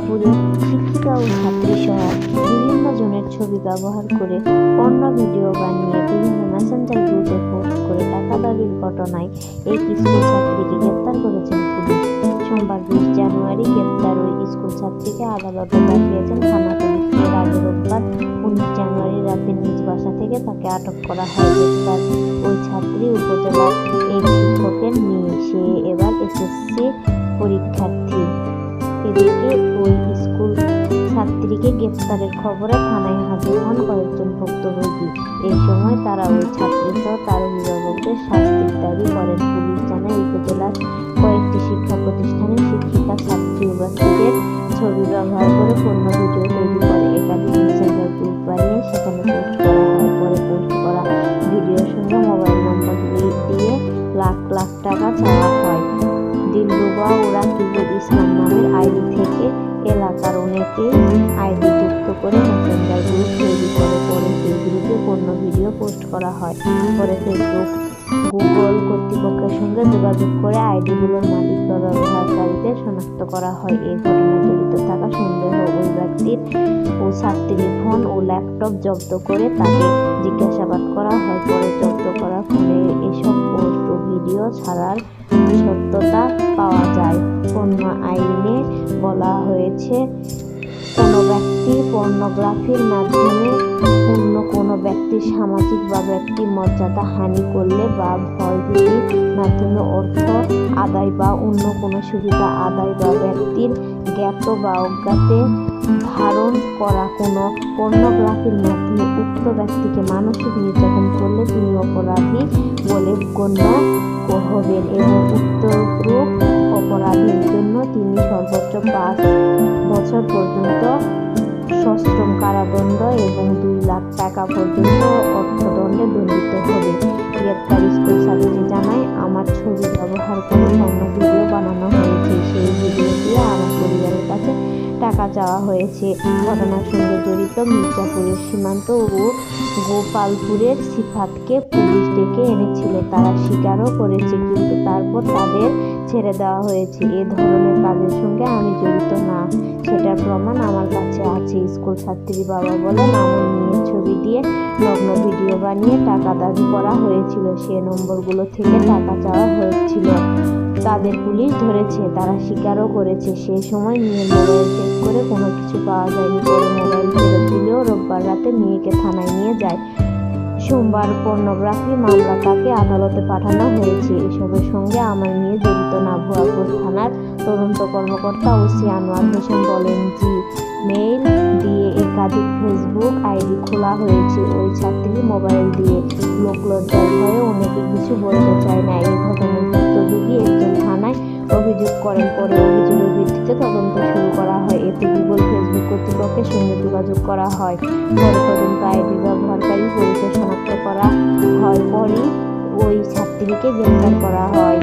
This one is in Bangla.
দুর্গাপুরে শিক্ষিকা ও ছাত্রী সহ বিভিন্ন জনের ছবি ব্যবহার করে পর্ণ ভিডিও বানিয়ে বিভিন্ন মেসেঞ্জার গ্রুপে পোস্ট করে টাকা দাবির ঘটনায় এক স্কুল ছাত্রীকে গ্রেপ্তার করেছেন পুলিশ। সোমবার বিশ জানুয়ারি গ্রেপ্তার ওই স্কুল ছাত্রীকে আদালতে পাঠিয়েছেন থানা পুলিশ। এর আগে রোববার উনিশ জানুয়ারি রাতে নিজ বাসা থেকে তাকে আটক করা হয়। গ্রেপ্তার ওই ছাত্রী উপজেলার এক শিক্ষকের মেয়ে। সে এবার এসএসসি পরীক্ষার্থী। এদিকে ওই স্কুল ছাত্রীকে গ্রেপ্তারের খবরে থানায় হাজির হন কয়েকজন ভুক্তভোগী এই সময় তারা ওই ছাত্রীসহ তার অভিভাবকদের শাস্তির দাবি করেন। পুলিশ জানায়, উপজেলার কয়েকটি শিক্ষা প্রতিষ্ঠানে শিক্ষিকা ছাত্রী ব্যক্তিদের ছবি ব্যবহার করে পণ্য ভিডিও তৈরি করে। একাধিক মেসেঞ্জার গ্রুপ বানিয়ে সেখানে পোস্ট করা হয়। পরে পোস্ট করা ভিডিওর সঙ্গে মোবাইল নম্বর দিয়ে লাখ লাখ টাকা চাওয়া হয়। দিলরুবা ও রাকিবুল ইসলাম এলাকার অনেকেই আইডি যুক্ত করে মেসেঞ্জার গ্রুপ তৈরি করে পরে সেই গ্রুপে পণ্য ভিডিও পোস্ট করা হয়। পরে ফেসবুক গুগল কর্তৃপক্ষের সঙ্গে যোগাযোগ করে আইডিগুলোর মালিক বা ব্যবহারকারীদের শনাক্ত করা হয়। এই ঘটনায় জড়িত থাকা সন্দেহ ওই ব্যক্তির ও ছাত্রীর ফোন ও ল্যাপটপ জব্দ করে তাকে জিজ্ঞাসাবাদ করা হয়। পরে জব্দ করা ফোনে এসব পোস্ট ও ভিডিও ছাড়ার সত্যতা পাওয়া যায়। পণ্য আইনে বলা হয়েছে, কোনো ব্যক্তি পর্নোগ্রাফির মাধ্যমে অন্য কোনো ব্যক্তির সামাজিক বা ব্যক্তি মর্যাদা হানি করলে বা ভয়ভীতির মাধ্যমে অর্থ আদায় বা অন্য কোনো সুবিধা আদায় বা ব্যক্তির জ্ঞাত বা অজ্ঞাতে ধারণ করা কোনো পর্নোগ্রাফির মাধ্যমে উক্ত ব্যক্তিকে মানসিক নির্যাতন করলে তিনি অপরাধী বলে গণ্য হবেন এবং উক্তরূপ অপরাধের জন্য তিনি সর্বোচ্চ পাঁচ বছর পর্যন্ত সশ্রম কারাদণ্ড এবং দুই লাখ টাকা পর্যন্ত অর্থদণ্ডে দণ্ডিত হবে। গ্রেপ্তার স্কুল সাথে জানায়, আমার ছবি টাকা চাওয়া হয়েছে। ঘটনার সঙ্গে জড়িত মির্জাপুরের সীমান্ত ও গোপালপুরের সিফাতকে পুলিশ ডেকে এনেছিল। তারা স্বীকারও করেছে, কিন্তু তারপর তাদের ছেড়ে দেওয়া হয়েছে। এ ধরনের কাজের সঙ্গে আমি জড়িত না। সেটার প্রমাণ আমার কাছে আছে। স্কুল ছাত্রী বাবা বলেন আমার মেয়ের ছবি দিয়ে নগ্ন ভিডিও বানিয়ে টাকা দাবি করা হয়েছিল। সে নম্বরগুলো থেকে টাকা চাওয়া হয়েছিল। তাদের পুলিশ ধরেছে, তারা স্বীকারও করেছে। সে সময় মেয়ের মোবাইল চেক করে কোনো কিছু পাওয়া যায়নি। পরে মোবাইল ফেরত দিলেও রোববার রাতে মেয়েকে থানায় নিয়ে যায়। সোমবার পর্নোগ্রাফি মামলা তাকে আদালতে পাঠানো হয়েছে। এসবের সঙ্গে আমার মেয়ে জড়িত না ভুয়াপুর থানার তদন্ত কর্মকর্তা ওসি আনোয়ার হোসেন বলেন, জি, মেইল দিয়ে একাধিক ফেসবুক আইডি খোলা হয়েছে। ওই ছাত্রীর মোবাইল দিয়ে লোকলজ্জার ভয়ে অনেকে কিছু বলতে চায় না। এই ঘটনার ভুক্তভোগী অভিযোগ করেন পরে অভিযোগের ভিত্তিতে তদন্ত শুরু করা হয়। এতে গুগল, ফেসবুক কর্তৃপক্ষের সঙ্গে যোগাযোগ করা হয়। পরে তদন্ত আইডি ব্যবহারকারী পরিচয় শনাক্ত করা হয় পরে ওই ছাত্রীকে গ্রেপ্তার করা হয়।